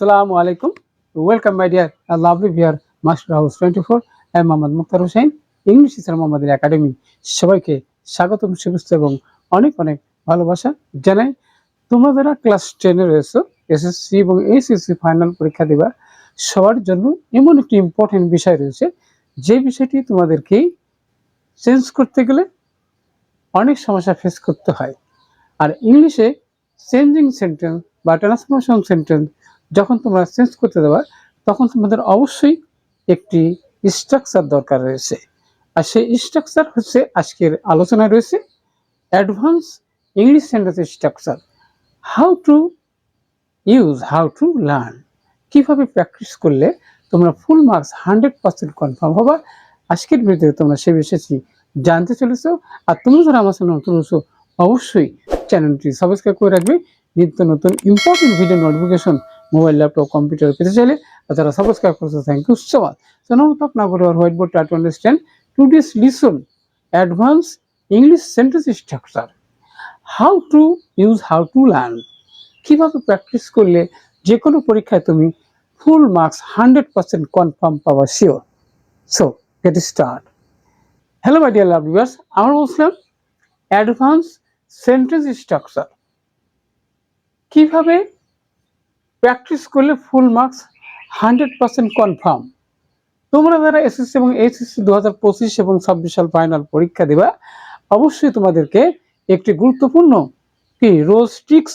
আসসালামু আলাইকুম। Welcome my dear lovely viewer master house twenty four আমি মোহাম্মদ মুক্তার হোসেন ইংলিশ টিচার মোহাম্মদের একাডেমি সবাইকে স্বাগতম, শুভেচ্ছা এবং অনেক অনেক ভালোবাসা জানাই। তোমরা ক্লাস টেনে রয়েছো এসএসসি এবং এইচএসসি ফাইনাল পরীক্ষা দেবা, সবার জন্য এমন একটি ইম্পর্টেন্ট বিষয় রয়েছে। যে বিষয়টি তোমাদেরকে চেঞ্জ করতে গেলে অনেক সমস্যা ফেস করতে হয়। আর ইংলিশে চেঞ্জিং সেন্টেন্স বা ট্রান্সফরমেশন সেন্টেন্স যখন তোমরা চেঞ্জ করতে দেবা তখন তোমাদের অবশ্যই একটি স্ট্রাকচার দরকার রয়েছে। আর সেই স্ট্রাকচার হচ্ছে আজকের আলোচনায় রয়েছে advance English sentence structure how to use how to learn কীভাবে প্র্যাকটিস করলে তোমরা full marks hundred percent confirm হবা? আজকের ভিডিওতে তোমরা সে বিষয়টি জানতে চলেছো? আর তুমি যারা আমার সাথে নতুন হচ্ছো অবশ্যই চ্যানেলটি সাবস্ক্রাইব করে রাখবে। নিত্য নতুন important video notification mobile laptop computer পেতে চাইলে যারা সাবস্ক্রাইব করছ thank you so much So now talk now about our whiteboard to to understand today's lesson, advanced English sentence structure. How to use, how to learn. কীভাবে practice করলে যে কোনো পরীক্ষায় তুমি full marks hundred percent confirm পাওয়া sure so get start hello my dear love viewers আমরা বলছিলাম advance sentence structure কীভাবে প্র্যাকটিস করলে full marks hundred percent confirm. তোমরা যারা এসএসসি এবং এইচএসসি দু হাজার পঁচিশ এবং ছাব্বিশ সাল ফাইনাল পরীক্ষা দেবা, অবশ্যই তোমাদেরকে একটি গুরুত্বপূর্ণ কি রোজ ট্রিক্স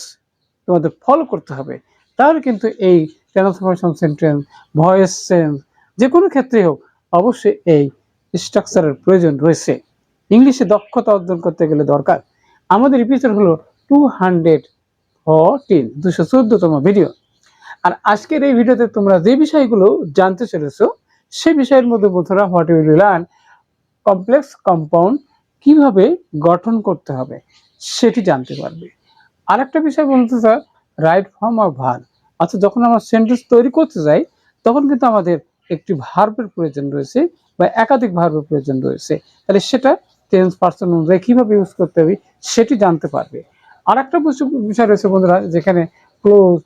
তোমাদের ফলো করতে হবে। তাহলে কিন্তু এই ট্রান্সফরমেশন সেন্টেন্স ভয়েস সেন্স, যে কোনো ক্ষেত্রে হোক, অবশ্যই এই স্ট্রাকচারের প্রয়োজন রয়েছে। ইংলিশে দক্ষতা অর্জন করতে গেলে দরকার। আমাদের এপিসোড হলো টু হান্ড্রেড ফোরটিন দুশো চোদ্দতম ভিডিও আর আজকের এই ভিডিওতে তোমরা যে বিষয়গুলো জানতে চলেছো, সে বিষয়ের মধ্যে বন্ধুরা what you learn complex compound কীভাবে গঠন করতে হবে সেটি জানতে পারবে। আরেকটা বিষয় বলতে sir right form of verb অর্থাৎ যখন আমরা সেন্টেন্স তৈরি করতে যাই, তখন কিন্তু আমাদের একটি ভার্বের প্রয়োজন রয়েছে বা একাধিক ভার্বের প্রয়োজন রয়েছে। তাহলে সেটা টেন্স পার্সন অনুযায়ী কীভাবে ইউজ করতে হবে সেটি জানতে পারবে। আর একটা বিষয় রয়েছে বন্ধুরা, যেখানে ক্লোজ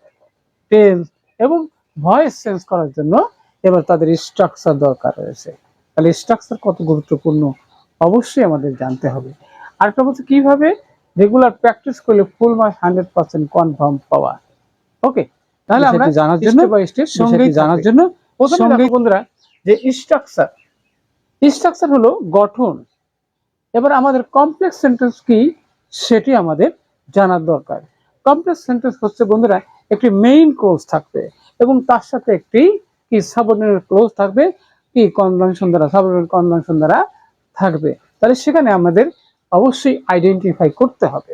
টেন্স এবং ভয়েস চেঞ্জ করার জন্য এবার তাদের স্ট্রাকচার দরকার রয়েছে। তাহলে স্ট্রাকচার কত গুরুত্বপূর্ণ অবশ্যই আমাদের জানতে হবে। আরেকটা বলছে কীভাবে রেগুলার প্র্যাকটিস করলে full mark hundred percent confirm পাওয়া? ওকে তাহলে আমরা জানার জন্য জানার জন্য প্রথমে বন্ধুরা যে স্ট্রাকচার স্ট্রাকচার হলো গঠন। এবার আমাদের কমপ্লেক্স সেন্টেন্স কি সেটি আমাদের জানার দরকার। কমপ্লেক্স সেন্টেন্স হচ্ছে বন্ধুরা একটি মেইন ক্লোজ থাকবে এবং তার সাথে একটি কি সাবঅর্ডিনেট ক্লোজ থাকবে, কি কনজাংশন দ্বারা সাবঅর্ডিনেট কনজাংশন দ্বারা থাকবে। তাহলে সেখানে আমাদের অবশ্যই আইডেন্টিফাই করতে হবে।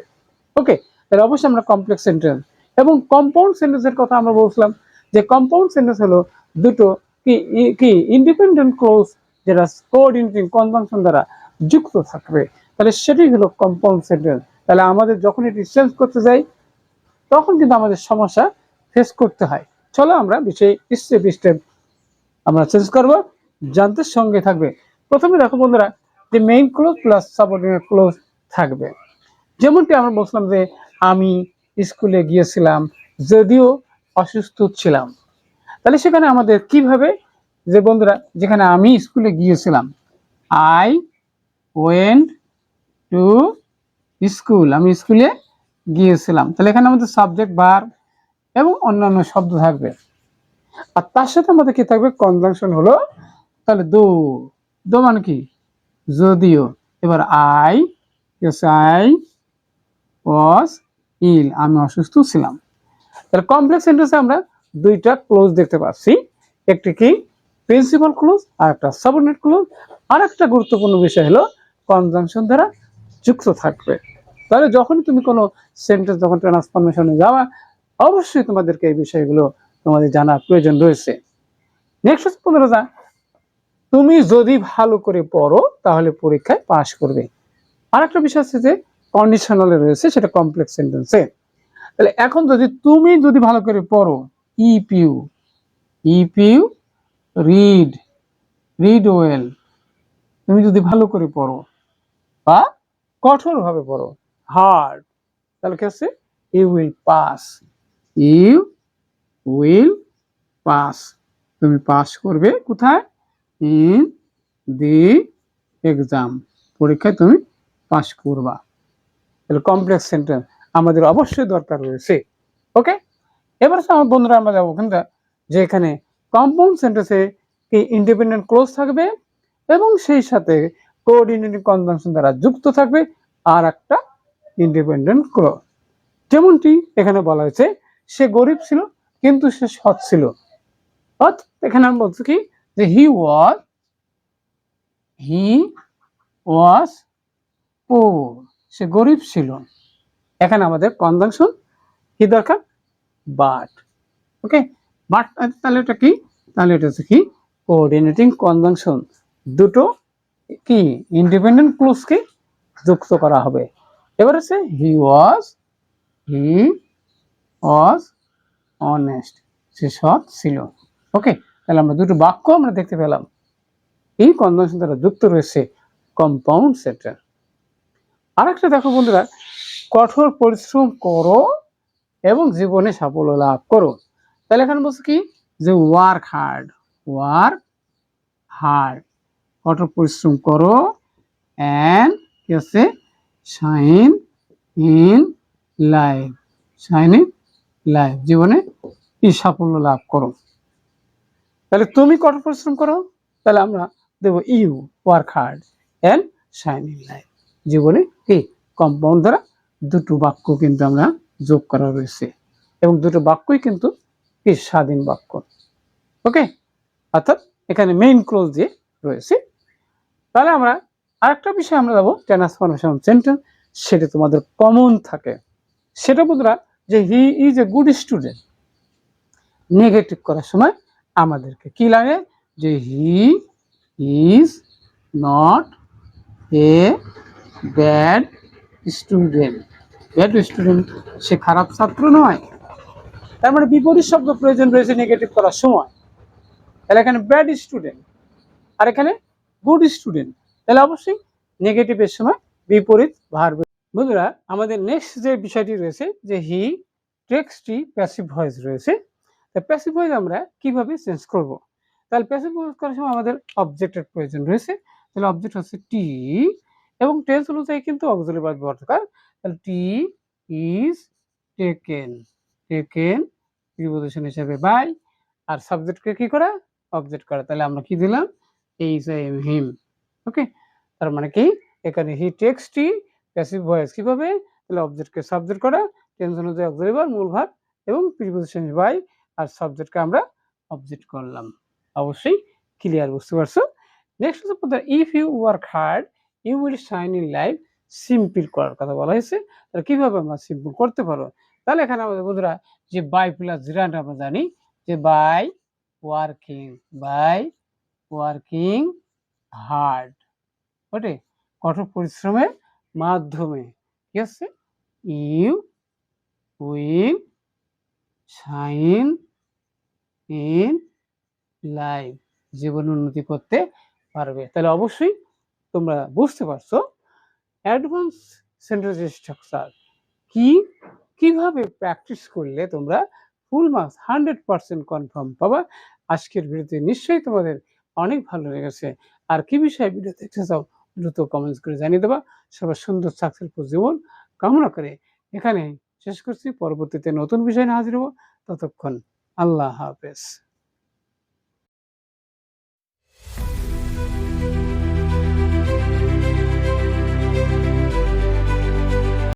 ওকে তাহলে অবশ্যই আমরা কমপ্লেক্স সেন্টেন্স এবং কম্পাউন্ড সেন্টেন্সের কথা আমরা বলছিলাম। যে কম্পাউন্ড সেন্টেন্স হলো দুটো কি কি ইন্ডিপেন্ডেন্ট ক্লোজ যেটা কোঅর্ডিনেটিং কনজাংশন দ্বারা যুক্ত থাকবে। তাহলে সেটাই হলো কম্পাউন্ড সেন্টেন্স তাহলে আমাদের যখন এটি চেঞ্জ করতে যাই তখন কিন্তু আমাদের সমস্যা ফেস করতে হয়। চলো আমরা বিষয়ে স্টেপ স্টেপ আমরা চেঞ্জ করব, জানতে সঙ্গে থাকবে। প্রথমে দেখো বন্ধুরা, যে main clause plus subordinate clause থাকবে। যেমনটি আমরা বলছিলাম যে আমি স্কুলে গিয়েছিলাম, যদিও অসুস্থ ছিলাম। তাহলে সেখানে আমাদের কীভাবে, যে বন্ধুরা, যেখানে আমি স্কুলে গিয়েছিলাম আই ওয়েন্ট টু স্কুল আমি স্কুলে গিয়েছিলাম। তাহলে এখানে আমাদের সাবজেক্ট বার এবং অন্যান্য শব্দ থাকবে। আর তার সাথে আমাদের কি থাকবে? কনজাংশন হলো, তাহলে দো দো মানে কি? যদিও। এবার আই আই ওয়াজ ইল আমি অসুস্থ ছিলাম। তাহলে কমপ্লেক্স সেন্টেন্সে আমরা দুইটা ক্লোজ দেখতে পাচ্ছি। একটি কি? প্রিন্সিপাল ক্লোজ আর একটা সাবঅর্ডিনেট ক্লোজ আর একটা গুরুত্বপূর্ণ বিষয় হলো কনজাংশন দ্বারা যুক্ত থাকবে। তাহলে যখন তুমি কোনো সেন্টেন্স যখন ট্রান্সফরমেশনে যাওয়া অবশ্যই তোমাদেরকে এই বিষয়গুলো তোমাদের জানার প্রয়োজন রয়েছে। নেক্সট হচ্ছে পনেরো যা তুমি যদি ভালো করে পড়ো, তাহলে পরীক্ষায় পাশ করবে। আর একটা বিষয় আছে যে কন্ডিশনালে রয়েছে, সেটা কমপ্লেক্স সেন্টেন্সে তাহলে এখন যদি তুমি যদি ভালো করে পড়ো if you if you read read well তুমি যদি ভালো করে পড়ো, বা কঠোরভাবে পড়ো হার্ড তাহলে কি আছে? You will pass you will pass তুমি পাস করবে কোথায়? ইন দি এক্সাম পরীক্ষায় তুমি পাস করবা। তাহলে কমপ্লেক্স সেন্টেন্স আমাদের অবশ্যই দরকার রয়েছে। ওকে এবার আমার বন্ধুরা, আমরা যাব ওখানটা, যে এখানে কম্পাউন্ড সেন্টেন্সে কি ইন্ডিপেন্ডেন্ট ক্লোজ থাকবে এবং সেই সাথে কোঅর্ডিনেটিং কনজাংশন দ্বারা যুক্ত থাকবে। আর একটা ইন্ডিপেন্ডেন্ট ক্লোজ যেমনটি এখানে বলা হয়েছে, সে গরিব ছিল, কিন্তু সে সৎ ছিল। এখানে আমি বলছি কি, যে হি ওয়াজ হি ওয়াজ পোর সে গরিব ছিল। এখানে আমাদের কনজাংশন কি দরকার? বাট ওকে বাট তাহলে এটা কি? তাহলে এটা হচ্ছে কি? কোঅর্ডিনেটিং কনজাংশন দুটো কি? ইন্ডিপেন্ডেন্ট ক্লোজকে যুক্ত করা হবে। এবার হচ্ছে হি ওয়াজ হি ওয়াজ অনেস্ট সে সৎ ছিল। ওকে তাহলে আমরা দুটো বাক্য আমরা দেখতে পেলাম। এই কনজাংশন দ্বারা যুক্ত রয়েছে কম্পাউন্ড সেন্টার আরেকটা দেখো বন্ধুরা, কঠোর পরিশ্রম করো এবং জীবনে সাফল্য লাভ করো। তাহলে এখানে বলছে কি? যে ওয়ার্ক হার্ড ওয়ার্ক হার্ড কঠোর পরিশ্রম করো অ্যান্ড কি হচ্ছে? Shine in life shine in life জীবনে কি সাফল্য লাভ করো। তাহলে তুমি কঠোর পরিশ্রম করো, তাহলে আমরা দেবো you work hard and shine in life জীবনে কি কম্পাউন্ড দ্বারা দুটো বাক্য কিন্তু আমরা যোগ করা রয়েছে এবং দুটো বাক্যই কিন্তু কি স্বাধীন বাক্য। ওকে অর্থাৎ এখানে মেইন ক্লোজ দিয়ে রয়েছে। তাহলে আমরা আরেকটা বিষয় আমরা যাব ট্রান্সফরমেশন সেন্টেন্স সেটা তোমাদের কমন থাকে। সেটা বন্ধুরা, যে he is a good student negative করার সময় আমাদেরকে কি লাগে? যে he is not a bad student bad student সে খারাপ ছাত্র নয়। তার মানে বিপরীত শব্দ প্রয়োজন রয়েছে নেগেটিভ করার সময়। তাহলে এখানে ব্যাড স্টুডেন্ট আর এখানে গুড স্টুডেন্ট তাহলে অবশ্যই নেগেটিভের সময় বিপরীত ভার বন্ধুরা, আমাদের নেক্সট যে বিষয়টি রয়েছে, যে হি টেক্সটি প্যাসিভ ভয়েস রয়েছে, তা প্যাসিভ ভয়েস আমরা কীভাবে চেঞ্জ করব? তাহলে প্যাসিভ ভয়েস করার সময় আমাদের অবজেক্টের প্রয়োজন রয়েছে, তাহলে অবজেক্ট হচ্ছে টি এবং টেন্স অনুযায়ী কিন্তু অক্সিলারি ভার্ব ব্যবহার দরকার। তাহলে tea is taken taken preposition হিসেবে বাই আর সাবজেক্টকে কি করা? অবজেক্ট করা। তাহলে আমরা কি দিলাম? H I M him okay? তার মানে কি? এখানে he takes tea passive voice কীভাবে? তাহলে অবজেক্টকে সাবজেক্ট করা টেন্স অনুযায়ী অক্সিলারি ভার্ব মূল ভাব এবং প্রিপোজিশন বাই আর সাবজেক্টকে আমরা অবজেক্ট করলাম। অবশ্যই ক্লিয়ার বুঝতে পারছ? নেক্সট হচ্ছে if you work hard you will shine in life simple করার কথা বলা হয়েছে। তাহলে কীভাবে আমরা সিম্পল করতে পারব? তাহলে এখানে আমাদের বন্ধুরা যে বাই প্লাস জিরান্ট আমরা জানি যে by working by working hard ওটে কঠোর পরিশ্রমের মাধ্যমে। কি আছে you will shine in life. জীবন উন্নতি করতে পারবে। তাহলে অবশ্যই তোমরা বুঝতে পারছ। অ্যাডভান্স সেন্টেন্স স্ট্রাকচার কি? কীভাবে প্র্যাকটিস করলে তোমরা full marks hundred percent confirm পাবা? আজকের ভিডিওতে নিশ্চয়ই তোমাদের অনেক ভালো লেগেছে। আর কি বিষয়ে ভিডিও দেখতে চাও, দ্রুত কমেন্টস করে জানিয়ে দেবা। সবার সুন্দর সাকসেসফুল জীবন কামনা করে এখানে শেষ করছি। পরবর্তীতে নতুন বিষয় না হাজির হব। ততক্ষণ আল্লাহ হাফেজ।